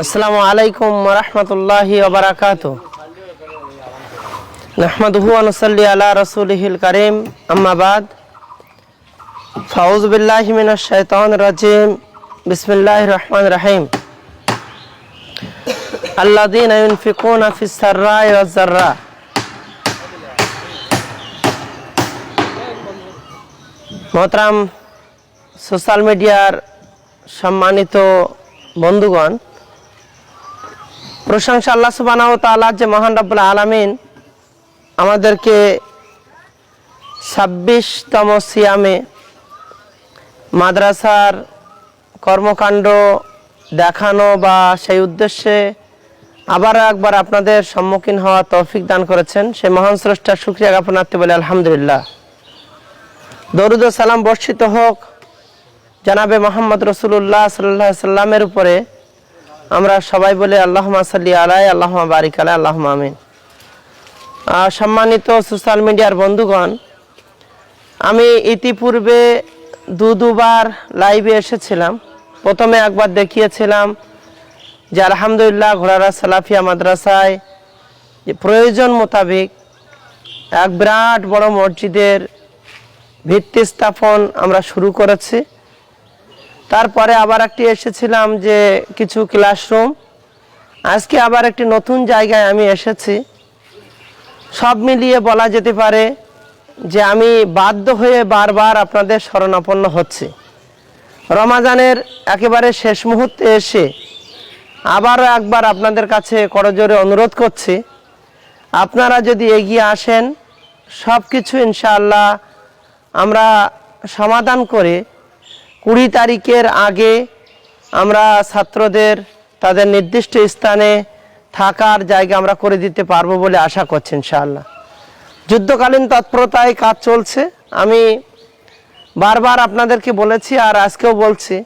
আসসালামু আলাইকুম রহমতুল্লাহি ওবরাকাত নাহমাদুহু আনুসাল্লি আলা রসুলহিল করিম। আম্মাবাদ ফাউজ বিল্লাহ মিনাশ শৈতান রাজিম। বিসমিল্লাহ রহমান রাহিম। আল্লাদিন ইউনফিকুনা ফিস সাররা ওয়াজ জাররা সোশ্যাল মিডিয়ার সম্মানিত বন্ধুগণ, প্রশংসা আল্লাহ সুবাহ তাল্লাহ যে মহান রব্বুল আলমিন আমাদেরকে ছাব্বিশতম সিয়ামে মাদ্রাসার কর্মকাণ্ড দেখানো বা সেই উদ্দেশ্যে আবার একবার আপনাদের সম্মুখীন হওয়া তৌফিক দান করেছেন। সে মহান স্রষ্টার শুক্রিয়া জ্ঞাপনার্থে বলে আলহামদুলিল্লাহ। দরুদ সালাম বর্ষিত হোক। জানাবে মোহাম্মদ রসুল্লাহ সাল্লাহ সাল্লামের উপরে। আমরা সবাই বলে আল্লাহ সাল্লি আলাই আল্লাহ বারিক আলাই আল্লাহ আমিন। সম্মানিত সোশ্যাল মিডিয়ার বন্ধুগণ, আমি ইতিপূর্বে দু দুবার লাইভে এসেছিলাম। প্রথমে একবার দেখিয়েছিলাম যে আলহামদুলিল্লাহ ঘোড়ারা সালাফিয়া মাদ্রাসায় যে প্রয়োজন মোতাবেক এক বিরাট বড় মসজিদের ভিত্তি স্থাপন আমরা শুরু করেছি। তারপরে আবার একটি এসেছিলাম যে কিছু ক্লাসরুম আজকে আবার একটি নতুন জায়গায় আমি এসেছি। সব মিলিয়ে বলা যেতে পারে যে আমি বাধ্য হয়ে বারবার আপনাদের শরণাপন্ন হচ্ছি। রমাজানের একেবারে শেষ মুহূর্তে এসে আবারও একবার আপনাদের কাছে করজোরে অনুরোধ করছি। আপনারা যদি এগিয়ে আসেন সব কিছু ইনশাআল্লাহ আমরা সমাধান করে কুড়ি তারিখের আগে আমরা ছাত্রদের তাদের নির্দিষ্ট স্থানে থাকার জায়গা আমরা করে দিতে পারব বলে আশা করছি ইনশাআল্লাহ। যুদ্ধকালীন তৎপরতায় কাজ চলছে। আমি বারবার আপনাদেরকে বলেছি আর আজকেও বলছি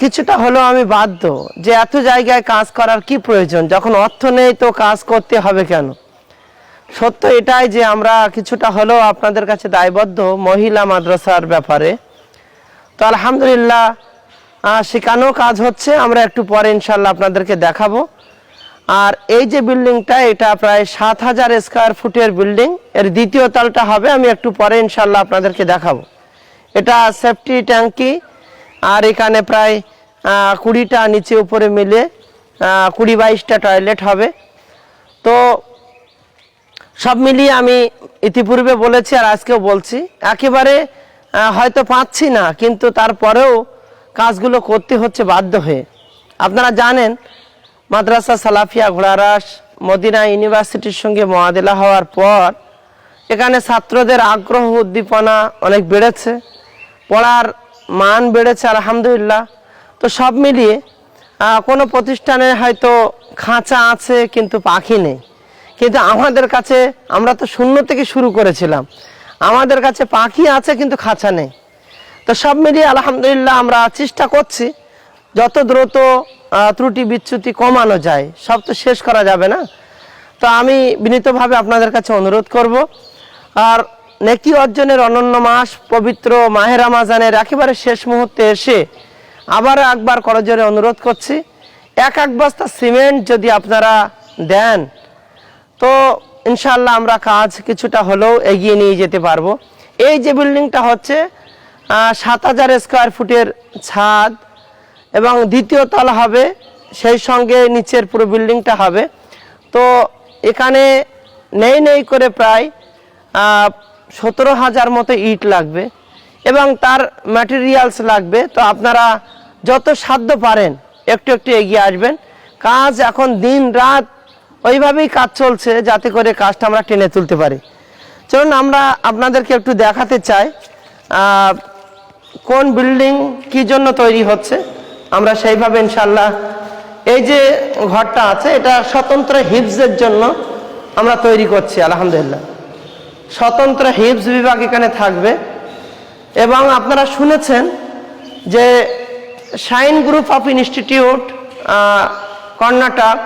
কিছুটা হলেও আমি বাধ্য যে এত জায়গায় কাজ করার কি প্রয়োজন, যখন অর্থ নেই তো কাজ করতে হবে কেন? সত্য এটাই যে আমরা কিছুটা হলেও আপনাদের কাছে দায়বদ্ধ মহিলা মাদ্রাসার ব্যাপারে আলহামদুলিল্লাহ সেখানেও কাজ হচ্ছে, আমরা একটু পরে ইনশাল্লাহ আপনাদেরকে দেখাবো। আর এই যে বিল্ডিংটা, এটা প্রায় সাত হাজার স্কোয়ার ফুটের বিল্ডিং। এর দ্বিতীয় তালটা হবে, আমি একটু পরে ইনশাল্লাহ আপনাদেরকে দেখাবো। এটা সেফটি ট্যাঙ্কি, আর এখানে প্রায় কুড়িটা নিচে উপরে মিলে কুড়ি বাইশটা টয়লেট হবে। তো সব মিলিয়ে আমি ইতিপূর্বে বলেছি আর আজকেও বলছি, একেবারে হয়তো পাচ্ছি না, কিন্তু তারপরেও কাজগুলো করতে হচ্ছে বাধ্য হয়ে। আপনারা জানেন, মাদ্রাসা সালাফিয়া ঘোড়ারাস, মদিনা ইউনিভার্সিটির সঙ্গে মোয়াদেলা হওয়ার পর এখানে ছাত্রদের আগ্রহ, উদ্দীপনা অনেক বেড়েছে। পড়ার মান বেড়েছে, আলহামদুলিল্লাহ। তো সব মিলিয়ে কোনো প্রতিষ্ঠানে হয়তো খাঁচা আছে, কিন্তু পাখি নেই। কিন্তু আমাদের কাছে, আমরা তো শূন্য থেকে শুরু করেছিলাম। আমাদের কাছে পাখি আছে, কিন্তু খাঁচা নেই। তো সব মিলিয়ে আলহামদুলিল্লাহ আমরা চেষ্টা করছি, যত দ্রুত ত্রুটি বিচ্যুতি কমানো যায়, সব তো শেষ করা যাবে না। তো আমি বিনীতভাবে আপনাদের কাছে অনুরোধ করব, আর নেকি অর্জনের অনন্য মাস, পবিত্র মাহের রামাজানের একেবারে শেষ মুহূর্তে এসে আবার একবার করজোরে অনুরোধ করছি, এক এক বস্তা সিমেন্ট যদি আপনারা দেন, তো ইনশাল্লাহ আমরা কাজ কিছুটা হলেও এগিয়ে নিয়ে যেতে পারব। এই যে বিল্ডিংটা হচ্ছে সাত হাজার স্কোয়ার ফুটের ছাদ এবং দ্বিতীয় তলা হবে, সেই সঙ্গে নিচের পুরো বিল্ডিংটা হবে। তো এখানে নেই নেই করে প্রায় সতেরো হাজার মতো ইট লাগবে এবং তার ম্যাটেরিয়ালস লাগবে। তো আপনারা যত সাধ্য পারেন, একটু একটু এগিয়ে আসবেন। কাজ এখন দিন রাত ওইভাবেই কাজ চলছে যাতে করে কাজটা আমরা টেনে তুলতে পারি। চলুন, আমরা আপনাদেরকে একটু দেখাতে চাই কোন বিল্ডিং কি জন্য তৈরি হচ্ছে। আমরা সেইভাবে ইনশাল্লাহ এই যে ঘরটা আছে, এটা স্বতন্ত্র হিপসের জন্য আমরা তৈরি করছি, আলহামদুলিল্লাহ। স্বতন্ত্র হিপস বিভাগ এখানে থাকবে। এবং আপনারা শুনেছেন যে shine group of institute Karnataka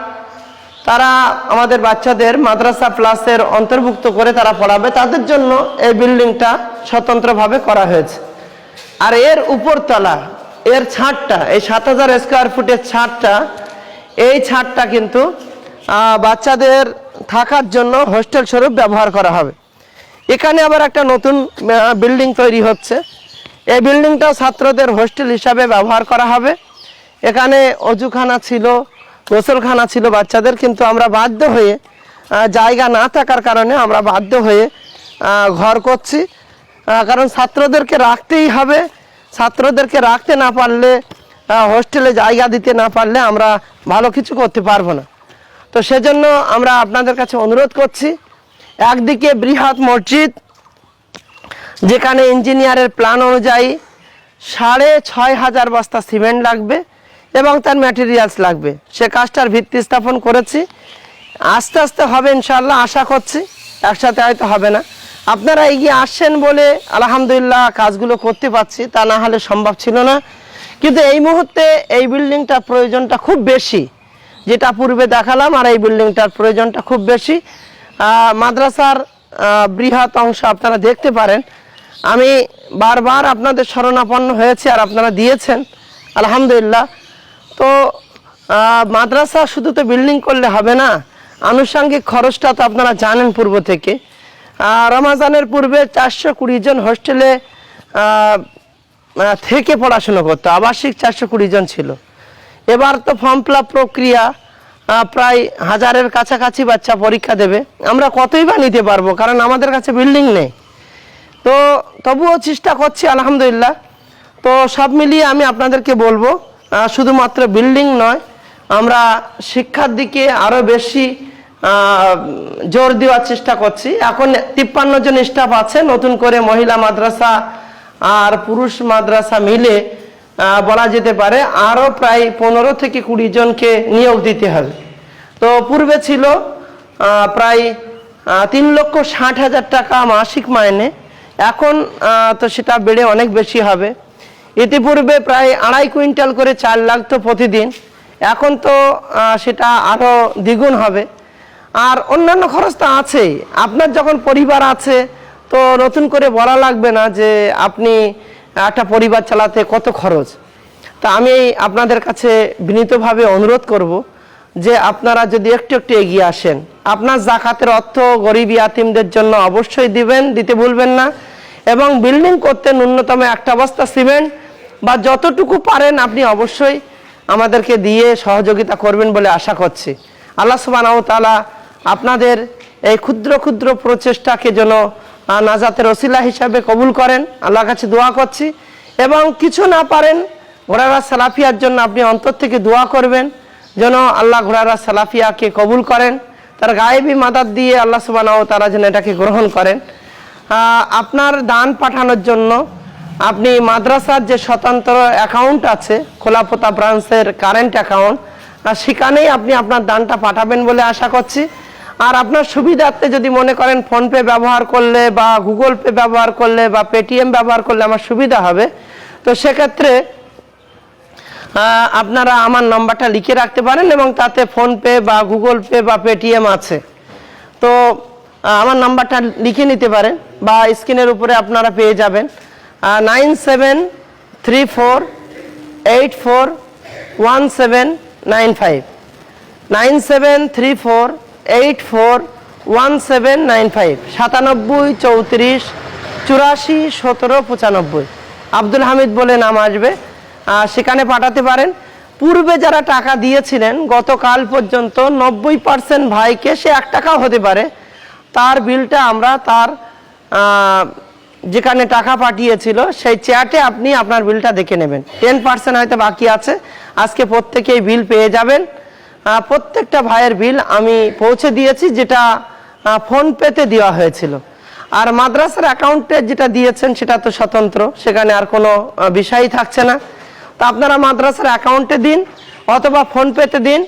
তারা আমাদের বাচ্চাদের মাদ্রাসা প্লাসের অন্তর্ভুক্ত করে তারা পড়াবে, তাদের জন্য এই বিল্ডিংটা স্বতন্ত্রভাবে করা হয়েছে। আর এর উপরতলা, এর ছাদটা, এই সাত হাজার স্কোয়ার ফুটের ছাদটা, এই ছাদটা কিন্তু বাচ্চাদের থাকার জন্য হোস্টেল স্বরূপ ব্যবহার করা হবে। এখানে আবার একটা নতুন বিল্ডিং তৈরি হচ্ছে। এই বিল্ডিংটাও ছাত্রদের হোস্টেল হিসাবে ব্যবহার করা হবে। এখানে অজুখানা ছিল গোসলখানা ছিল বাচ্চাদের, কিন্তু আমরা বাধ্য হয়ে জায়গা না থাকার কারণে আমরা বাধ্য হয়ে ঘর করছি। কারণ ছাত্রদেরকে রাখতেই হবে। ছাত্রদেরকে রাখতে না পারলে হোস্টেলে জায়গা দিতে না পারলে আমরা ভালো কিছু করতে পারব না। তো সেজন্য আমরা আপনাদের কাছে অনুরোধ করছি, একদিকে বৃহৎ মসজিদ, যেখানে ইঞ্জিনিয়ারের প্ল্যান অনুযায়ী সাড়ে ছয় হাজার বস্তা সিমেন্ট লাগবে। এবং তার ম্যাটেরিয়ালস লাগবে। সে কাজটার ভিত্তি স্থাপন করেছি। আস্তে আস্তে হবে ইনশাল্লাহ আশা করছি। একসাথে হয়তো হবে না। আপনারা এগিয়ে আসছেন বলে আলহামদুলিল্লাহ কাজগুলো করতে পারছি, তা না হলে সম্ভব ছিল না। কিন্তু এই মুহূর্তে এই বিল্ডিংটার প্রয়োজনটা খুব বেশি, যেটা পূর্বে দেখালাম, আর এই বিল্ডিংটার প্রয়োজনটা খুব বেশি। মাদ্রাসার বৃহৎ অংশ আপনারা দেখতে পারেন। আমি বারবার আপনাদের শরণাপন্ন হয়েছি আর আপনারা দিয়েছেন। আলহামদুলিল্লাহ। তো মাদ্রাসা শুধু তো বিল্ডিং করলে হবে না, আনুষঙ্গিক খরচটা তো আপনারা জানেন পূর্ব থেকে। রমাজানের পূর্বে চারশো কুড়ি জন হোস্টেলে থেকে পড়াশুনো করতো, আবাসিক চারশো কুড়ি জন ছিল। এবার তো ফর্ম ফিল প্রক্রিয়া প্রায় হাজারের কাছাকাছি বাচ্চা পরীক্ষা দেবে। আমরা কতই বা নিতে পারব, কারণ আমাদের কাছে বিল্ডিং নেই। তো তবুও চেষ্টা করছি, আলহামদুলিল্লাহ। তো সব মিলিয়ে আমি আপনাদেরকে বলব শুধুমাত্র বিল্ডিং নয়, আমরা শিক্ষার দিকে আরও বেশি জোর দেওয়ার চেষ্টা করছি। এখন তিপ্পান্ন জন স্টাফ আছে, নতুন করে মহিলা মাদ্রাসা আর পুরুষ মাদ্রাসা মিলে বলা যেতে পারে আরও প্রায় পনেরো থেকে কুড়ি জনকে নিয়োগ দিতে হবে। তো পূর্বে ছিল প্রায় তিন লক্ষ ষাট হাজার টাকা মাসিক মাইনে। এখন তো সেটা বেড়ে অনেক বেশি হবে। ইতিপূর্বে প্রায় আড়াই কুইন্টাল করে চাল লাগতো প্রতিদিন। এখন তো সেটা আরও দ্বিগুণ হবে। আর অন্যান্য খরচ তো আছেই। আপনার যখন পরিবার আছে, তো নতুন করে বলা লাগবে না যে আপনি একটা পরিবার চালাতে কত খরচ। তা আমি আপনাদের কাছে বিনীতভাবে অনুরোধ করব যে আপনারা যদি একটু একটু এগিয়ে আসেন। আপনার জাকাতের অর্থ গরিব ইয়াতিমদের জন্য অবশ্যই দিবেন, দিতে ভুলবেন না। এবং বিল্ডিং করতে ন্যূনতম একটা বস্তা সিমেন্ট বা যতটুকু পারেন আপনি অবশ্যই আমাদেরকে দিয়ে সহযোগিতা করবেন বলে আশা করছি। আল্লাহ তাআলা আপনাদের এই ক্ষুদ্র ক্ষুদ্র প্রচেষ্টাকে যেন নাজাতের ওসিলা হিসাবে কবুল করেন। আল্লাহর কাছে দোয়া করছি। এবং কিছু না পারেন ঘোড়ারা সালাফিয়ার জন্য আপনি অন্তর থেকে দোয়া করবেন যেন আল্লাহ ঘোড়ারা সালাফিয়াকে কবুল করেন। তার গায়েবী মাদার দিয়ে আল্লাহ সুবানাও তারা যেন এটাকে গ্রহণ করেন। আপনার দান পাঠানোর জন্য আপনি মাদ্রাসার যে স্বতন্ত্র অ্যাকাউন্ট আছে খোলাপোতা ব্রাঞ্চের কারেন্ট অ্যাকাউন্ট সেখানেই আপনি আপনার দানটা পাঠাবেন বলে আশা করছি। আর আপনার সুবিধার্থে যদি মনে করেন ফোনপে ব্যবহার করলে বা গুগল পে ব্যবহার করলে বা পেটিএম ব্যবহার করলে আমার সুবিধা হবে। তো সেক্ষেত্রে আপনারা আমার নাম্বারটা লিখে রাখতে পারেন এবং তাতে ফোনপে বা গুগল পে বা পেটিএম আছে। তো আমার নাম্বারটা লিখে নিতে পারেন বা স্ক্রিনের উপরে আপনারা পেয়ে যাবেন। Nine seven three four eight four one seven nine five. Nine seven three four eight four one seven nine five. সাতানব্বই চৌত্রিশ চুরাশি সতেরো পঁচানব্বই। আব্দুল হামিদ বলে নাম আসবে। সেখানে পাঠাতে পারেন। পূর্বে যারা টাকা দিয়েছিলেন, গতকাল পর্যন্ত নব্বই পার্সেন্ট ভাইকে সে এক টাকাও হতে পারে। তার বিলটা আমরা তার যেখানে টাকা পাঠিয়েছিল, সেই চ্যাটে আপনি আপনার বিলটা দেখে নেবেন। টেন পার্সেন্ট হয়তো বাকি আছে। আজকে প্রত্যেকেই বিল পেয়ে যাবেন। প্রত্যেকটা ভাইয়ের বিল আমি পৌঁছে দিয়েছি, যেটা ফোন পেতে দেওয়া হয়েছিল। আর মাদ্রাসার অ্যাকাউন্টে যেটা দিয়েছেন, সেটা তো স্বতন্ত্র। সেখানে আর কোনো বিষয়ই থাকছে না। তো আপনারা মাদ্রাসার অ্যাকাউন্টে দিন, অথবা ফোন পেতে দিন।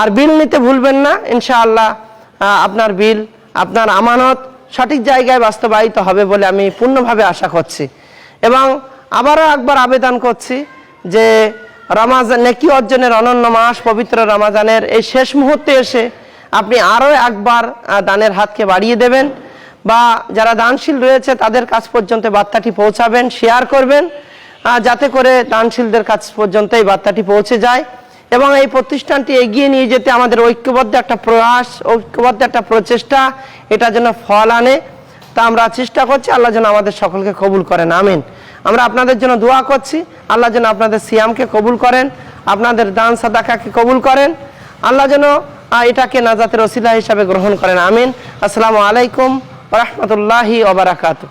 আর বিল নিতে ভুলবেন না। ইনশাআল্লাহ আপনার বিল আপনার আমানত সঠিক জায়গায় বাস্তবায়িত হবে বলে আমি পূর্ণভাবে আশা করছি। এবং আবারও একবার আবেদন করছি যে রমাজান, নেকি অর্জনের অনন্য মাস, পবিত্র রমাজানের এই শেষ মুহূর্তে এসে আপনি আরও একবার দানের হাতকে বাড়িয়ে দেবেন বা যারা দানশীল রয়েছে তাদের কাছ পর্যন্ত বার্তাটি পৌঁছাবেন শেয়ার করবেন যাতে করে দানশীলদের কাছ পর্যন্ত এই বার্তাটি পৌঁছে যায়। এবং এই প্রতিষ্ঠানটি এগিয়ে নিয়ে যেতে আমাদের ঐক্যবদ্ধ একটা প্রয়াস, ঐক্যবদ্ধ একটা প্রচেষ্টা, এটা যেন ফল আনে। তা আমরা চেষ্টা করছি, আল্লাহ যেন আমাদের সকলকে কবুল করেন, আমিন। আমরা আপনাদের জন্য দোয়া করছি, আল্লাহ যেন আপনাদের সিয়ামকে কবুল করেন, আপনাদের দান সাদাকাকে কবুল করেন, আল্লাহ যেন এটাকে নাজাতের ওসিলা হিসাবে গ্রহণ করেন, আমিন। আসসালামু আলাইকুম রহমতুল্লাহি ওবরাকাতু